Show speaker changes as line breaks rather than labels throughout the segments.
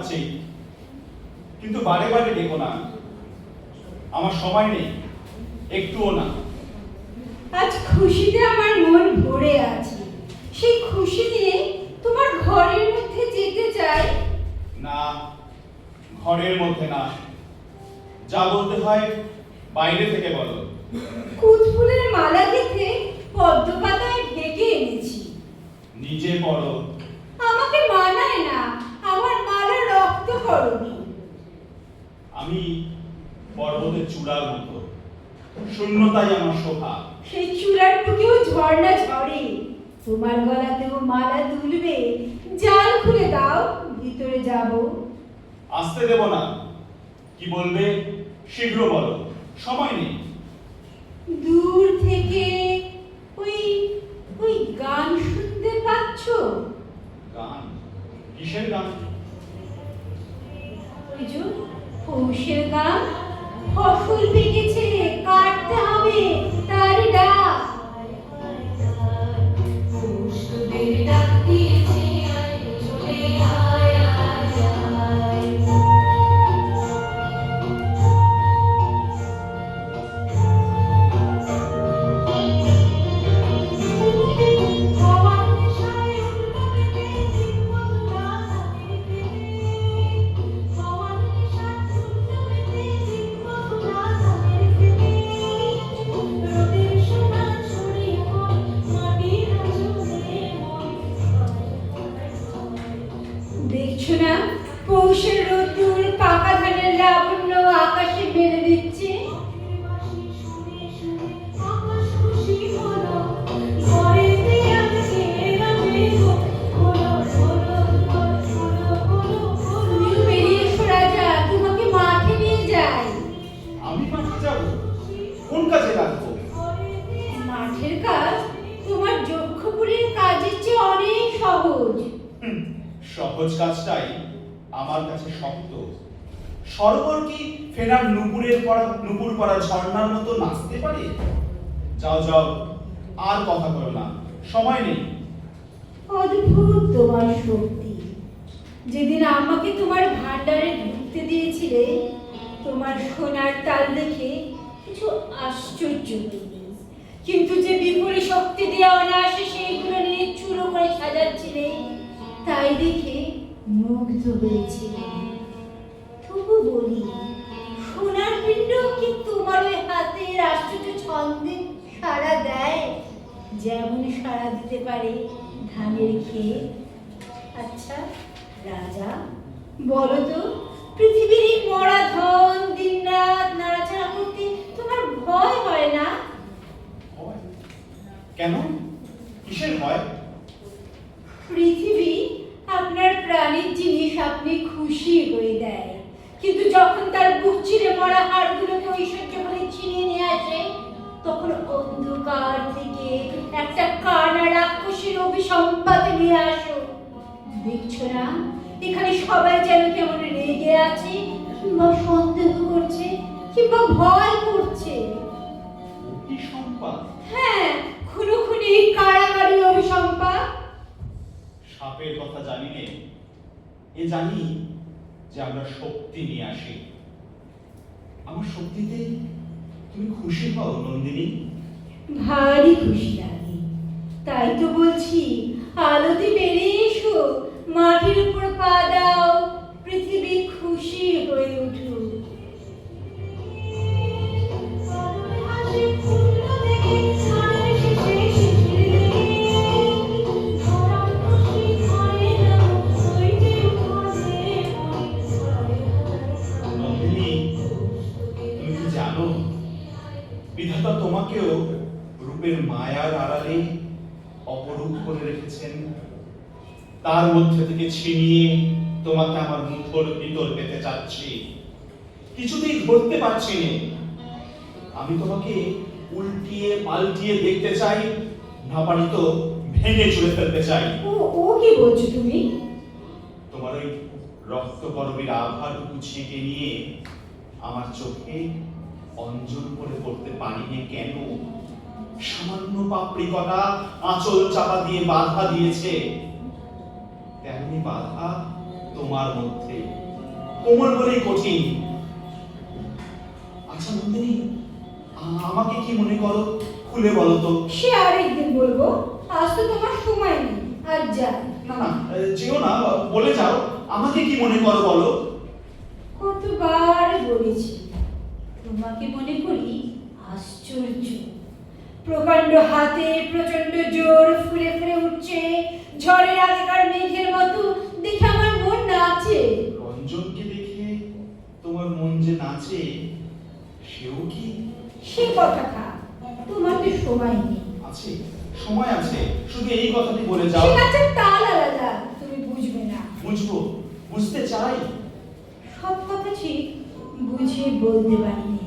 পাচ্ছি।
কিন্তু বারে বারে ডেকো না। আমার সময় নেই একটুও না।
আজ খুশিতে আমার মন ভরে আছে। সেই খুশি নিয়ে তোমার ঘরের মধ্যে যেতে চাই।
না ঘরের মধ্যে না। যা বলতে হয় বাইরে থেকে বলো।
কুদ ফুলের মালা গেঁথে পদ্ম পাতায় ঢেকে এনেছি।
নিজে পড়ো।
আমাকে মানায় না আমার মালা রক্ত করনি
আমি পর্বতের চূড়ার মতো। শূন্যতাই আমার শোভা।
সেই চূড়ার বুকেও ঝর্ণা ঝরে তোমার গলাতেও মালা দুলবে জাল খুলে দাও ভিতরে যাব।
আসতে দেব না। কি বলবে? শীঘ্র বলো। সময় নেই।
দূর থেকে ওই ওই গান শুনতে পাচ্ছ?
গান? কিসের গান?
যে পৌষের গান ফসল পেকেছে কাটতে হবে। সহজ
কাজটাই আমার কাছে শক্ত। সরোবর কি ফেনার নুপুরের পড়া নুপুর পড়া ঝর্ণার মতো নাচতে পারে? যাও যাও, আর কথা বলো না। সময় নেই।
অদ্ভুত তোমার শক্তি। যেদিন আমাকে তোমার ভান্ডারে ঢুকতে দিয়েছিলে, তোমার সোনার তাল দেখে কিছু আশ্চর্য কিন্তু যে বিপরীত শক্তি দিয়ে অনায়াসে সেইগুলো নিয়ে চুরো করে সাজাচ্ছিলে তাই দেখে মুগ্ধ হয়েছিলাম। তবু বলি, সোনার পিণ্ড কি তোমার ওই হাতের আশ্চর্য ছন্দে সাড়া দেয়? যেমন সাড়া দিতে পারে ধানের খেয়ে আচ্ছা রাজা, বলো তো, পৃথিবীর এই মরা ধন দিন রাত নাড়াচাড়া করতে তোমার ভয় হয় না?
কেন? কিসের ভয়?
পৃথিবী আপনার প্রাণীর জিনিস আপনি খুশি হয়ে দেয়। কিন্তু যখন তার বুক চিরে মরা হাড়গুলোকে ঐশ্বর্য বলে ছিনিয়ে নিয়ে আসে তখন অন্ধকার থেকে একটা কানা রাক্ষসের অভিসম্পাতে নিয়ে আসো। দেখছ না? এখানে সবাই যেন কেমন রেগে আছে কিংবা সন্দেহ করছে কিংবা ভয় করছে। হ্যাঁ খুনো খুনি কারাগারি অভিসম্পাত।
সাপের কথা জানি নে এ জানি যে আমরা শক্তি নিয়ে আসি। আমার শক্তিতে তুমি খুশি হও, নন্দিনী?
ভারী খুশি লাগে তাই তো বলছি, আলোতে বেরিয়ে এসো, মাটির উপর পা দাও, পৃথিবী খুশি হয়ে উঠুক।
রূপের মায়ার আড়ালে অপরূপ করে রেখেছেন। তার মধ্যে থেকে ছিনিয়ে তোমাকে আমার মুঠোর ভিতর পেতে চাচ্ছি। কিছুতেই ধরতে পারছি না। আমি তোমাকে উল্টিয়ে পাল্টিয়ে দেখতে চাই না পারি তো ভেঙে চলে ফেলতে চাই।
ও ও কি বলছো তুমি?
তোমার ওই রক্ত গরমের আভাটুকু ছেঁকে নিয়ে আমার চোখে অঞ্জন করে পড়তে পারিনি কেন? সামান্য পাপড়ি কটা আঁচল চাপা দিয়ে বাধা দিয়েছে। তেমনি বাধা তোমার মধ্যে। কোমল বলেই কঠিন। আচ্ছা নন্দিনী আমাকে কি মনে করো? খুলে বলো তো।
সে আরেকদিন বলব আজ তো তোমার সময় নেই আজ যাই।
না না যেও না বলে যাও। আমাকে কি মনে করো বলো?
কতবার বলেছি তোমাকে মনে করি আশ্চর্য। প্রকাণ্ড হাতে প্রচণ্ড জোর ফুলে ফুলে উঠছে। ঝড়ের আগেকার মেঘের মতো। দেখে আমার মন নাচে।
রঞ্জনকে দেখে তোমার মন যে নাচে সেও কি?
সে কথা খা তোমার তো সময় নেই।
আছে সময় আছে। শুধু এই কথাটি বলে যাও।
সে নাচের তাল আলাদা। তুমি বুঝবে না।
বুঝব বুঝতে চাই।
সব কথা ঠিক বুঝিয়ে বলতে পারিনি।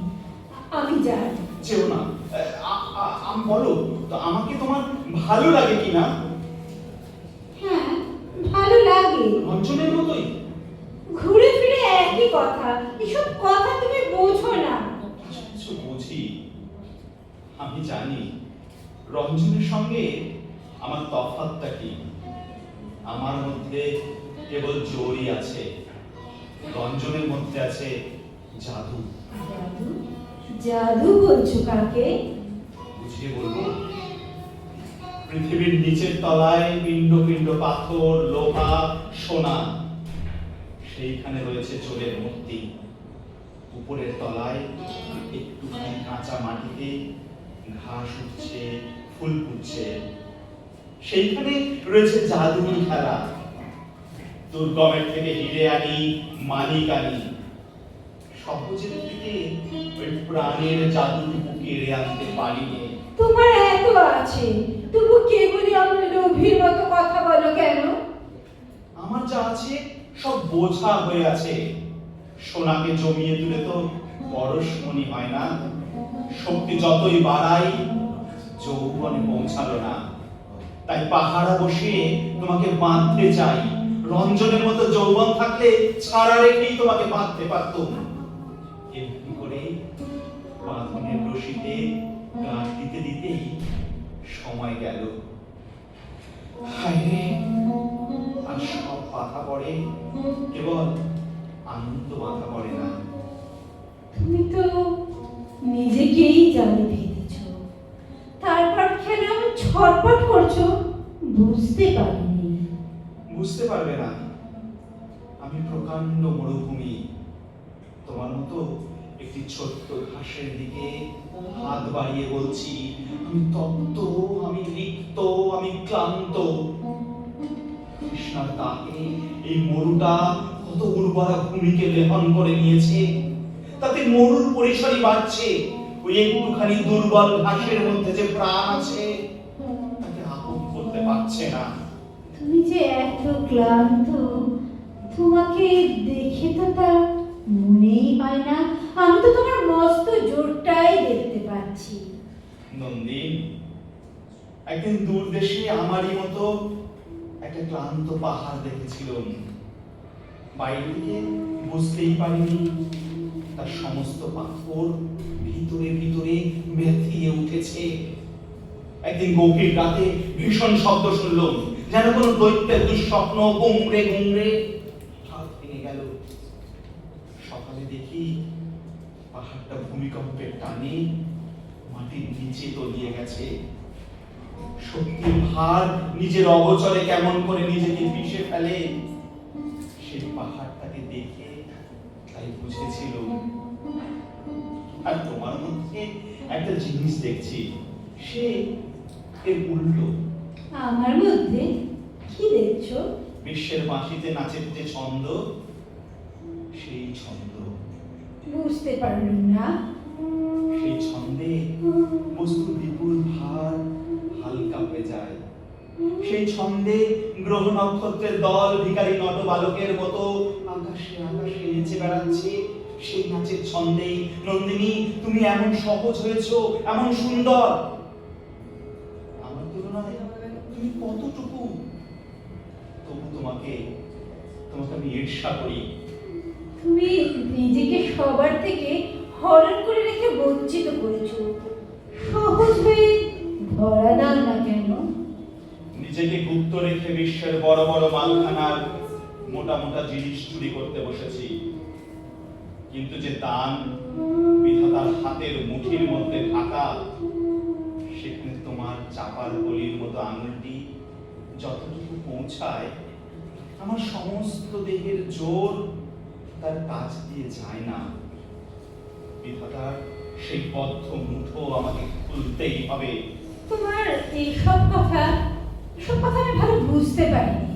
আমি জানি
যেও না। আম বলো তো আমাকে তোমার ভালো লাগে কিনা
হ্যাঁ ভালো লাগে।
রঞ্জনের মতোই।
ঘুরে ফিরে একই কথা। এসব কথা তুমি বোঝো না।
কিছু বুঝি? আমি জানি রঞ্জনের সঙ্গে আমার তফাৎটা কি? আমার মধ্যে কেবল জোরই আছে। রঞ্জনের মধ্যে আছে জাদু।
জাদু? জাদু বলছো কাকে?
বুঝিয়ে বলব। পৃথিবীর নিচের তলায় পিণ্ড পিণ্ড পাথর, লোহা, সোনা, সেইখানে রয়েছে চোরের মূর্তি। উপরের তলায় একটুখানি কাঁচা মাটিতে ঘাস উঠছে, ফুল ফুটছে। সেইখানে রয়েছে জাদুর খেলা। দুর্গমের থেকে হিরে আনি মানিক আনি। সহজের থেকে ওই প্রাণের জাদুটুকু কেড়ে আনতে পারিনি।
তোমার এত আছে তবু কেবলই আমার লোভীর মতো কথা বলো কেন?
আমার যা আছে সব বোঝা হয়ে আছে। সোনাকে জমিয়ে তুলে তো পরশমণি হয় না। শক্তি যতই বাড়াই যৌবনে পৌঁছালো না। তাই পাহাড়া বসে তোমাকে বাঁধতে চাই। রঞ্জনের মতো যৌবন থাকলে ছাড়া রেখেই তোমাকে বাঁধতে করে বাঁধনের রশিতে গাঁট দিতে দিতেই সময় গেল। হায়রে আর সব বাধা পড়ে কেবল আনন্দ বাধা পড়ে না।
তুমি তো নিজেকেই জালে ফেলেছ তারপর কেন এমন ছটপট করছ? বুঝতে পারিনি।
বুঝতে পারবে না। আমি প্রকাণ্ড মরুভূমি। একটি ছোট্ট ঘাসের দিকে হাত বাড়িয়ে বলছি, আমি তপ্ত, আমি রিক্ত, আমি ক্লান্ত। কৃষ্ণার তাকে এই মরুটা কত উর্বরা ভূমিকে লেহন করে নিয়েছে, তাতে মরুর পরিসরই বাড়ছে, ওই একটুখানি দুর্বল ঘাসের মধ্যে যে প্রাণ আছে, তাকে আপন করতে পারছে না।
তুমি যে এত ক্লান্ত, তোমাকে দেখে তো তা মনেই হয় না। আমি তো তোমার মস্ত জোরটাই দেখতে পাচ্ছি।
নন্দিন, একদিন দূর দেশে আমারই মতো একটা ক্লান্ত পাহাড় দেখেছিলাম। বাইরে থেকে বুঝতেই পারিনি, তার সমস্ত পাথর ভিতরে ভিতরে মেথিয়ে উঠেছে। একদিন গভীর রাতে ভীষণ শব্দ শুনলাম, যেন কোনো দৈত্যের দুঃস্বপ্ন গুমড়ে গুমড়ে হাত ভেঙে গেল সকালে দেখি পাহাড়টা ভূমিকম্পের টানে মাটির নিচে তলিয়ে গেছে। শক্তির ভার নিজের অগোচরে কেমন করে নিজেকে পিষে ফেলে সেই পাহাড়টাকে দেখে তাই বুঝেছিল আর তোমার মধ্যে একটা জিনিস দেখছি সে এর উল্টো।
আমার মধ্যে? কি দেখছ?
বিশ্বের বাঁশিতে নাচের যে ছন্দ সেই ছন্দ।
বুঝতে পারলাম না।
সেই ছন্দে বস্তু বিপুল ভার হালকা হয়ে যায়। সেই ছন্দে গ্রহ নক্ষত্রের দল, ভিখারি নট বালকের মতো আকাশে আকাশে নেচে বেড়াচ্ছে। সেই নাচের ছন্দেই নন্দিনী, তুমি এমন সহজ হয়েছো, এমন সুন্দর। আমার তুলনায় তুমি কতটুকু? তবু তোমাকে তোমাকে আমি ঈর্ষা করি।
তুমি নিজেকে সবার থেকে হরণ করে রেখে বঞ্চিত করেছ। সহজ হয়ে ধরা দাও না কেন?
নিজেকে গুপ্ত রেখে বিশ্বের বড় বড় মালখানার মোটা মোটা জিনিস চুরি করতে বসেছি। কিন্তু যে দান বিধাতার হাতের মুঠির মধ্যে থাকা, সেখানে তোমার চাপার গলির মতো আঙুলটি যতটুকু পৌঁছায়, আমার সমস্ত দেহের জোর তার কাজ দিয়ে যায় না। বিধাতার সেই বদ্ধ মুঠো আমাকে খুলতেই হবে।
তোমার এইসব কথা এসব কথা আমি ভালো বুঝতে পারিনি।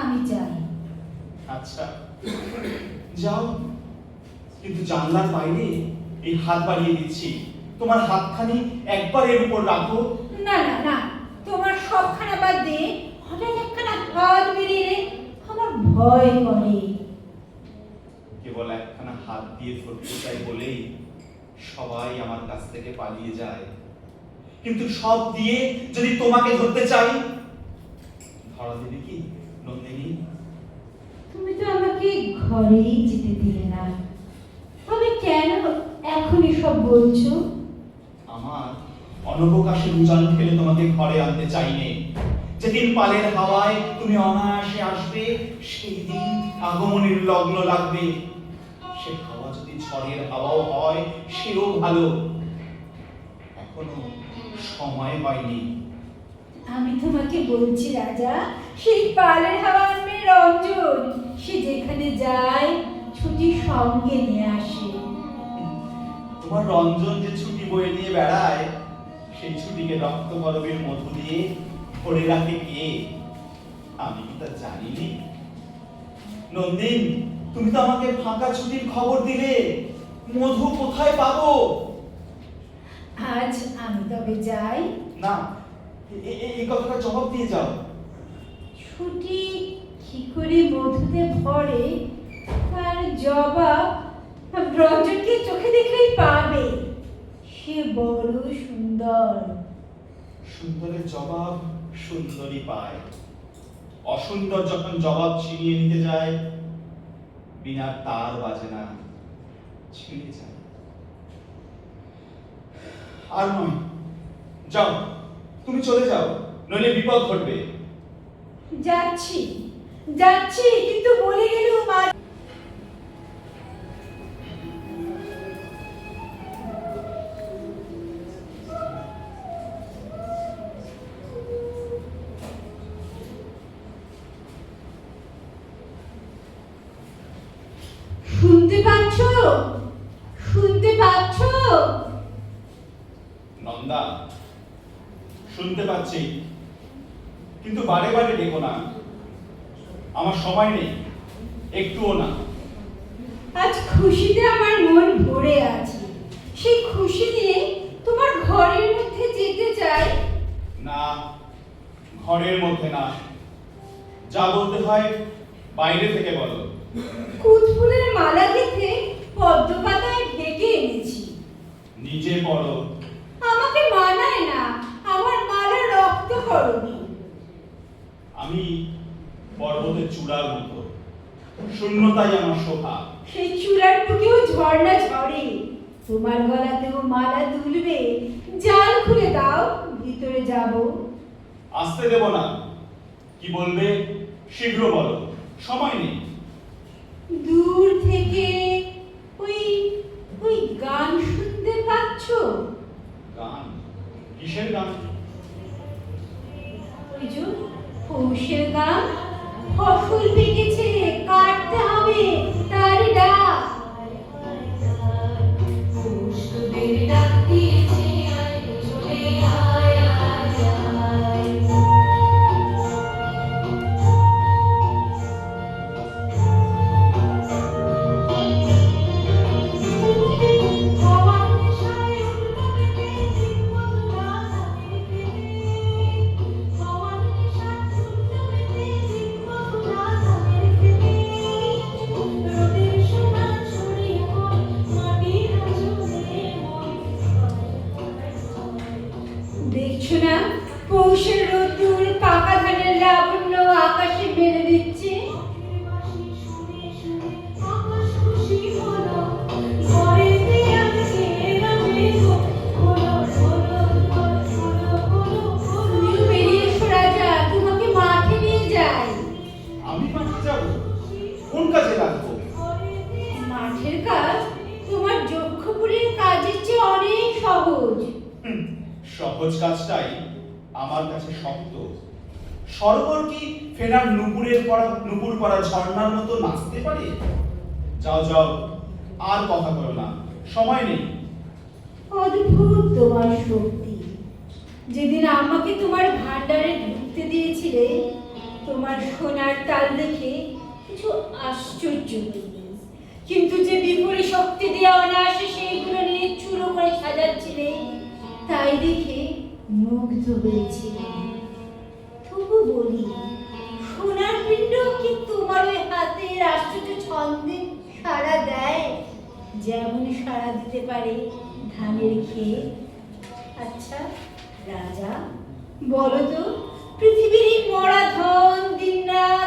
আমি যাই
আচ্ছা যাও। কিন্তু জানলার বাইরে এই হাত বাড়িয়ে দিচ্ছি। তোমার হাতখানি একবার এর উপর রাখো।
না না না তোমার সবখানা বাদ দিয়ে হঠাৎ একখানা হাত বেরিয়ে আমার ভয় করে।
কেবল একখানা হাত দিয়ে ধরতে চাই বলেই সবাই আমার কাছ থেকে পালিয়ে যায়। কিন্তু সব দিয়ে যদি তোমাকে ধরতে চাই ধরা দেবে কি নন্দিনী?
তুমি তো আমাকে ঘরেই যেতে দিলে না। তবে কেন এখনই সব বলছো?
আমার অনবকাশে উজান ফেলে তোমাকে ঘরে আনতে চাইনি যেদিন পালের হাওয়ায় তুমি অনায়াসে আসবে সেই দিন আগমনের লগ্ন লাগবে। ঝড়ের হাওয়াও হয় সেও ভালো। এখনও সময় পাইনি
আমি তোমাকে বলছি রাজা সেই পালের হাওয়া আনবে রঞ্জন সে যেখানে যায় ছুটি সঙ্গে নিয়ে আসে।
তোমার রঞ্জন যে ছুটি বয়ে নিয়ে বেড়ায় সেই ছুটিকে রক্ত গরবের মধ্য দিয়ে ধরে রাখে কে? আমি কি তা জানিনি? নন্দিন তুমি তো আমাকে ফাঁকা ছুটির খবর দিলে। মধু কোথায় পাবো?
আজ আমি তবে যাই।
না এই কথাটা জবাব দিয়ে যাও।
ছুটি কি করে মধুতে ভরে? তার জবাব রঞ্জনকে চোখে দেখলেই পাবে। সে বড় সুন্দর।
সুন্দরের জবাব সুন্দরী পায়। অসুন্দর যখন জবাব ছিনিয়ে নিতে যায় বিনা তার বাজে না ছিঁড়ে যায়। আর নয়, যাও, তুমি চলে যাও, নইলে বিপদ ঘটবে।
যাচ্ছি যাচ্ছি, কিন্তু বলে গেল আজ শুনতে পাচ্ছি
কিন্তু বারে বারে ডেকো না। আমার সময় নেই একটুও না।
আজ খুশিতে আমার মন ভরে আছে। সেই খুশি নিয়ে তোমার ঘরের মধ্যে যেতে চাই।
না ঘরের মধ্যে না। যা বলতে হয় বাইরে থেকে বলো।
কুদ ফুলের মালা গেঁথে পদ্ম পাতায় ঢেকে এনেছি।
নিজে পড়ো।
আমাকে মানায় না। রক্ত
আমি পর্বতের চূড়ার মতো। শূন্যতাই আমার শোভা।
সেই চূড়ার বুকেও ঝর্ণা ঝরে তোমার গলাতেও মালা দুলবে জাল খুলে দাও ভিতরে যাব।
আসতে দেব না। কি বলবে? শীঘ্র বলো। সময় নেই।
দূর থেকে ওই ওই গান শুনতে পাচ্ছ?
গান? কিসের গান?
যে পৌষের গান ফসল পেকেছে
আমার কাছে শক্ত। সরোবর কি ফেরার নুপুরের পরা নুপুর পরা ঝর্ণার মতো নাচতে পারে? যাও যাও, আর কথা বলো না। সময় নেই।
অদ্ভুত তোমার শক্তি। যেদিন আমাকে তোমার ভান্ডারে ঢুকতে দিয়েছিলে, তোমার সোনার তাল দেখে কিছু আশ্চর্য কিন্তু যে বিপরীত শক্তি দিয়ে অনায়াসে সেইগুলো নিয়ে চুরো করে সাজাচ্ছিলে, তাই দেখে মুগ্ধ হয়েছিলেন। তবু বলি, সোনার পিণ্ড কি তোমার ওই হাতে আশ্চর্য ছন্দে সাড়া দেয়? যেমন সাড়া দিতে পারে ধানের খেয়ে আচ্ছা রাজা, বলো তো, পৃথিবীর মরা ধন দিন রাত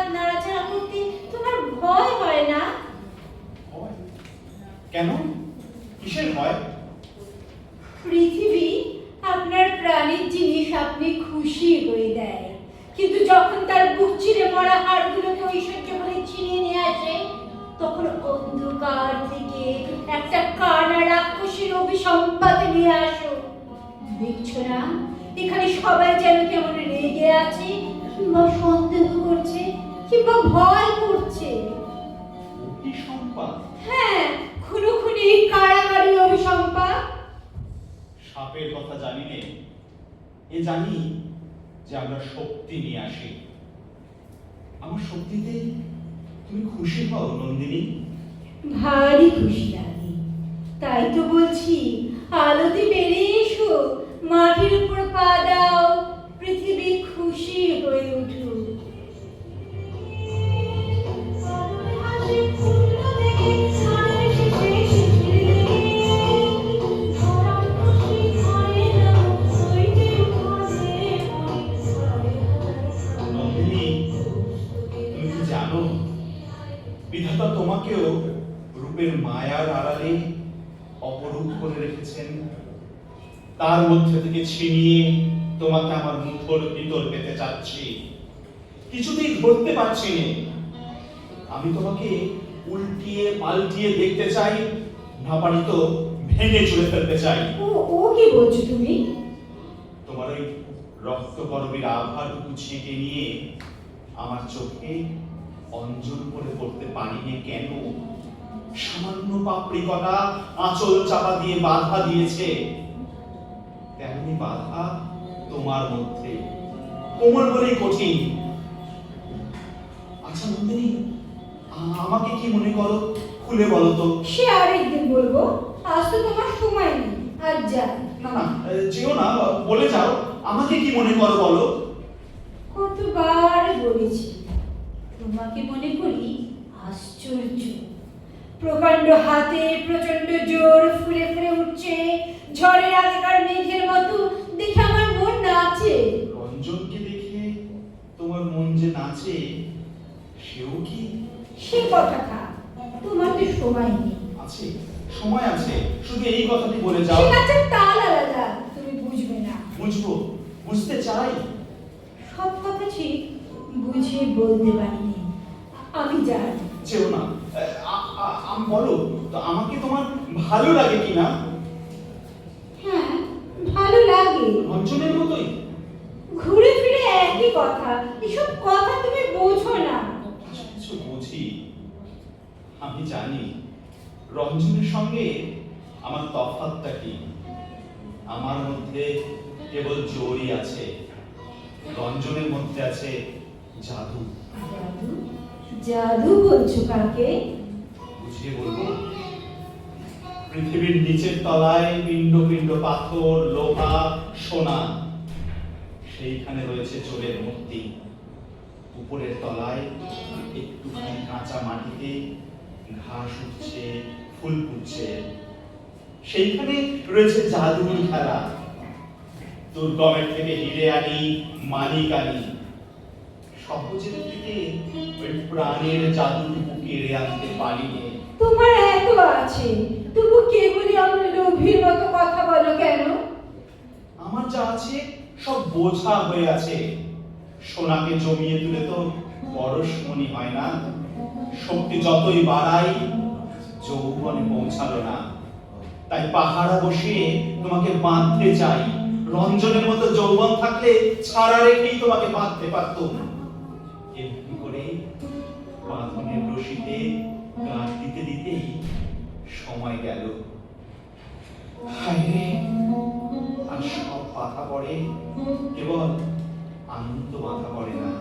ভারী খুশি লাগে। তাই তো বলছি আলোতে বেরিয়ে এসো মাটির উপর পা দাও।
তার মধ্যে থেকে ছিনিয়ে তোমাকে আমার মুঠোর ভিতর পেতে চাচ্ছি। কিছুতেই ধরতে পারছি না। আমি তোমাকে উল্টিয়ে পাল্টিয়ে দেখতে চাই না পারি তো ভেঙে চুড়ে ফেলতে চাই।
ও ও কি বলছো তুমি?
তোমার ওই রক্ত গরমের আভাটুকু ছেঁকে নিয়ে আমার চোখে অঞ্জন করে পড়তে পারিনি কেন? সামান্য পাপড়ি কটা আঁচল চাপা দিয়ে বাধা দিয়েছে। তেমনি বাধা তোমার মধ্যে। কোমল বলেই কঠিন। আচ্ছা নন্দিনী আমাকে কি মনে করো? খুলে বলো তো।
সে আরেকদিন বলব আজ তো তোমার সময় নেই আজ যাই।
না না যেও না বলে যাও। আমাকে কি মনে করো বলো?
কতবার বলেছি তোমাকে মনে করি আশ্চর্য। প্রকাণ্ড হাতে প্রচণ্ড জোর ফুলে ফুলে উঠছে ঝড়ের আগেকার মেঘের মতো দেখে আমার মন নাচে।
রঞ্জনকে দেখে তোমার মন যে নাচে সেও কি?
সে কথা থাক তোমার তো সময় নেই।
আছে সময় আছে শুধু এই কথাটি বলে যাও।
সে নাচের তাল আলাদা তুমি বুঝবে না।
বুঝব বুঝতে চাই।
সব কথা ঠিক বুঝিয়ে বলতে পারিনি। আমি জানি।
যেও না। বলো তো আমাকে তোমার ভালো লাগে কিনা রঞ্জনের মতোই।
ঘুরে ফিরে একই কথা। এসব কথা তুমি বোঝো না।
কিছু বুঝি। আমি জানি রঞ্জনের সঙ্গে আমার তফাৎটা কি? আমার মধ্যে কেবল জোরই আছে রঞ্জনের মধ্যে আছে জাদু।
জাদু? জাদু বলছো কাকে?
বুঝিয়ে বলব পৃথিবীর নিচের তলায় পিণ্ড পিণ্ড পাথর, লোহা, সোনা। সেইখানে রয়েছে চোরের মূর্তি। উপরের তলায় একটুখানি কাঁচা মাটিতে ঘাস উঠছে, ফুল ফুটছে। সেইখানে রয়েছে জাদুর খেলা। দুর্গমের থেকে হিরে আনি, মানিক আনি। সহজের থেকে ওই প্রাণের জাদুটুকু কেড়ে আনতে পারিনি।
তোমার এত আছে তবু কেবলই আমার লোভীর মতো কথা বলো কেন?
আমার যা আছে সব বোঝা হয়ে আছে। সোনাকে জমিয়ে তুলে তো পরশ মনি হয় না। শক্তি যতই বাড়াই, যৌবনে পৌঁছালো না। তাই পাহাড়া বসে তোমাকে বাঁধতে চাই। রঞ্জনের মতো যৌবন থাকলে ছাড়া রেখেই তোমাকে বাঁধতে পারতুম। এমনি করে বাঁধনের রশিতে গান দিতে দিতেই সময় গেল। আর সব বাধা পড়ে কেবল আনন্দ বাধা পড়ে না।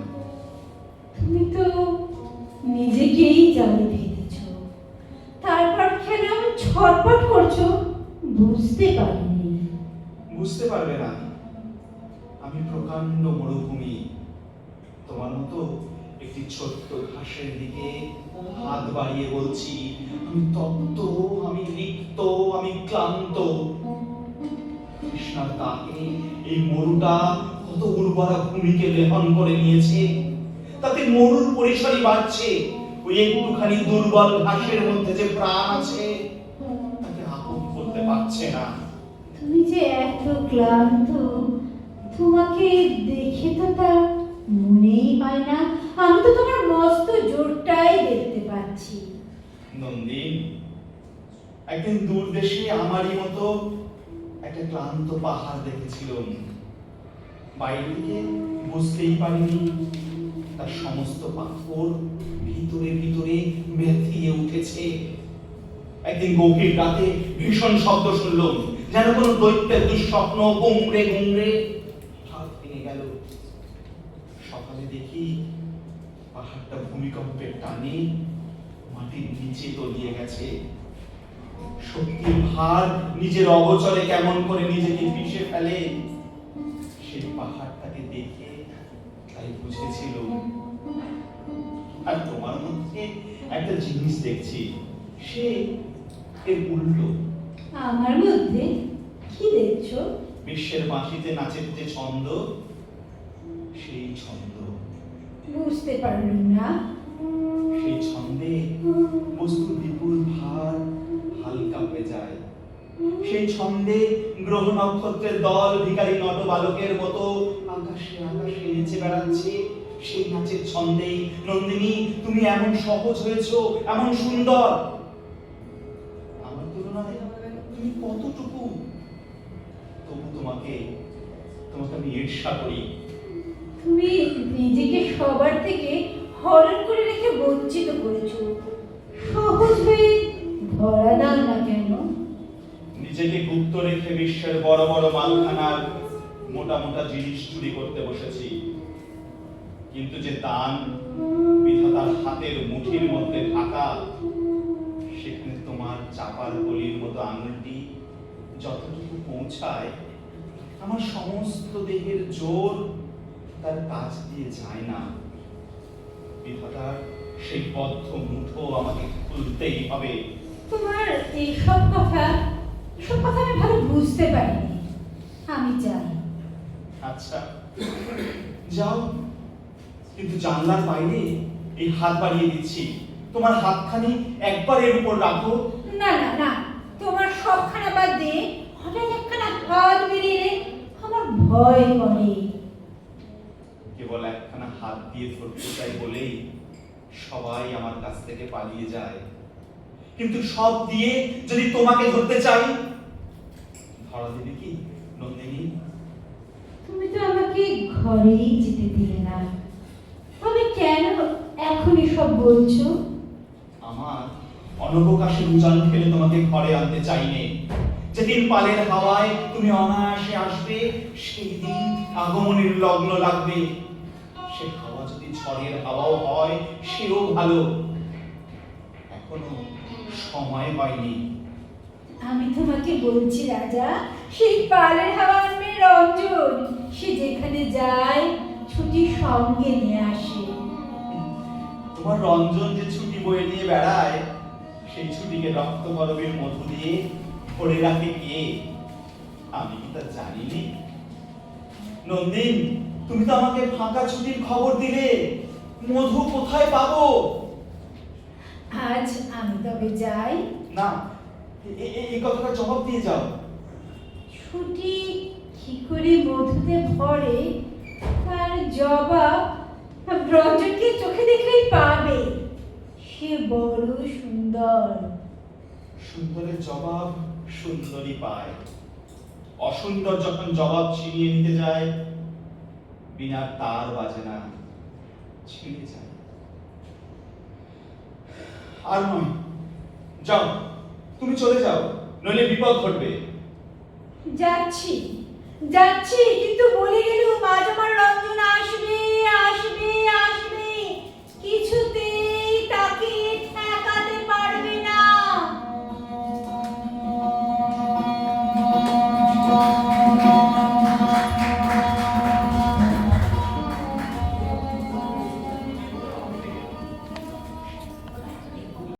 তুমি তো নিজেকেই জালে ফেলেছ। তারপর কেন এমন ছটপট করছ? বুঝতে পারিনি।
বুঝতে পারবে না। আমি প্রকাণ্ড মরুভূমি। তোমার মতো একটি ছোট্ট ঘাসের দিকে হাত বাড়িয়ে বলছি, আমি তপ্ত, আমি রিক্ত, আমি ক্লান্ত। কৃষ্ণার তাকে এই মরুটা কত উর্বরা ভূমিকে লেহন করে নিয়েছে, তাতে মরুর পরিসরই বাড়ছে, ওই একটুখানি দুর্বল ঘাসের মধ্যে যে প্রাণ আছে, তাকে আপন করতে পারছে না।
তুমি যে এত ক্লান্ত, তোমাকে দেখে তো তা মনেই হয় না। আমি তো তোমার মস্ত জোরটাই দেখতে পাচ্ছি।
নন্দিন, একদিন দূর দেশে আমারই মতো একটা ক্লান্ত পাহাড় দেখেছিলাম। বাইরে থেকে বুঝতেই পারিনি, তার সমস্ত পাথর ভিতরে ভিতরে মেথিয়ে উঠেছে। একদিন গভীর রাতে ভীষণ শব্দ শুনলাম, যেন কোনো দৈত্যের দুঃস্বপ্ন গুমড়ে গুমড়ে হাত ভেঙে গেল। সকালে দেখি পাহাড়টা ভূমিকম্পের টানে মাটির নিচে তলিয়ে গেছে। শক্তির ভার নিজের অগোচরে কেমন করে নিজেকে পিষে ফেলে সেই পাহাড়টাকে দেখে তাই বুঝেছিল আর তোমার মধ্যে একটা জিনিস দেখছি সে এর উল্টো।
আমার মধ্যে? কি দেখছ?
বিশ্বের বাঁশিতে নাচের যে ছন্দ সেই ছন্দ।
বুঝতে পারলাম না?
সেই ছন্দে বস্তুর বিপুল ভার হালকা হয়ে যায়। সেই ছন্দে গ্রহ নক্ষত্রের দল, ভিখারি নট বালকের মতো আকাশে আকাশে নেচে বেড়াচ্ছে। সেই নাচের ছন্দেই নন্দিনী, তুমি এমন সহজ হয়েছো, এমন সুন্দর। আমার তুলনায় তুমি কতটুকু? তবু তোমাকে তোমাকে আমি ঈর্ষা করি।
তুমি নিজেকে সবার থেকে হরণ করে রেখে বঞ্চিত করেছ। সহজ হয়ে ধরা দাও না কেন?
নিজেকে গুপ্ত রেখে বিশ্বের বড় বড় মালখানার মোটা মোটা জিনিস চুরি করতে বসেছি। কিন্তু যে দান বিধাতার হাতের মুঠির মধ্যে থাকা, সেখানে তোমার চাপার গলির মতো আঙুলটি যতটুকু পৌঁছায়, আমার সমস্ত দেহের জোর তার কাজ দিয়ে যায় না। বিধাতার সেই বদ্ধ মুঠো আমাকে খুলতেই হবে।
তোমার এইসব কথা এসব কথা আমি ভালো বুঝতে পারিনি। আমি চাই
আচ্ছা যাও। কিন্তু জানলার বাইরে এই হাত বাড়িয়ে দিচ্ছি। তোমার হাতখানি একবার এর উপর রাখো।
না না না। তোমার সবখানা বাদ দিয়ে হঠাৎ একখানা হাত বেরিয়ে আমার ভয় করে।
কেবল একখানা হাত দিয়ে ধরতে চাই বলেই সবাই আমার কাছ থেকে পালিয়ে যায়। কিন্তু সব দিয়ে যদি তোমাকে ধরতে চাই ধরা দেবে কি নন্দিনী?
তুমি তো আমাকে ঘরেই যেতে দিলে না। তবে কেন এখনই সব বলছো?
আমার অনবকাশে উজান ফেলে তোমাকে ঘরে আনতে চাইনে যেদিন পালের হাওয়ায় তুমি অনায়াসে আসবে সেই দিন আগমনের লগ্ন লাগবে। সে হাওয়া যদি ঝড়ের হাওয়াও হয় সেও ভালো। এখনও সময় পাইনি।
আমি তোমাকে বলছি রাজা সেই পালের হাওয়া আনবে রঞ্জন। সে যেখানে যায় ছুটি সঙ্গে নিয়ে আসে।
তোমার রঞ্জন যে ছুটি বয়ে নিয়ে বেড়ায় সেই ছুটিকে রক্ত গরবের মধু দিয়ে ভরে রাখে কে? আমি কি তা জানি নে? নন্দিন তুমি তো আমাকে ফাঁকা ছুটির খবর দিলে। মধু কোথায় পাবো?
আজ আমি তবে যাই।
না এই কথাটা জবাব দিয়ে যাও।
ছুটি কি করে মধুতে ভরে? তার জবাব রঞ্জনকে চোখে দেখলেই পাবে। সে বড় সুন্দর।
সুন্দরের জবাব সুন্দরী পায়। অসুন্দর যখন জবাব ছিনিয়ে নিতে যায় বিনা তার বাজে না ছিঁড়ে যায়। আর নয়, যাও, তুমি চলে যাও, নইলে বিপদ ঘটবে।
যাচ্ছি যাচ্ছি, কিন্তু বলে গেলেও মাঝ আমার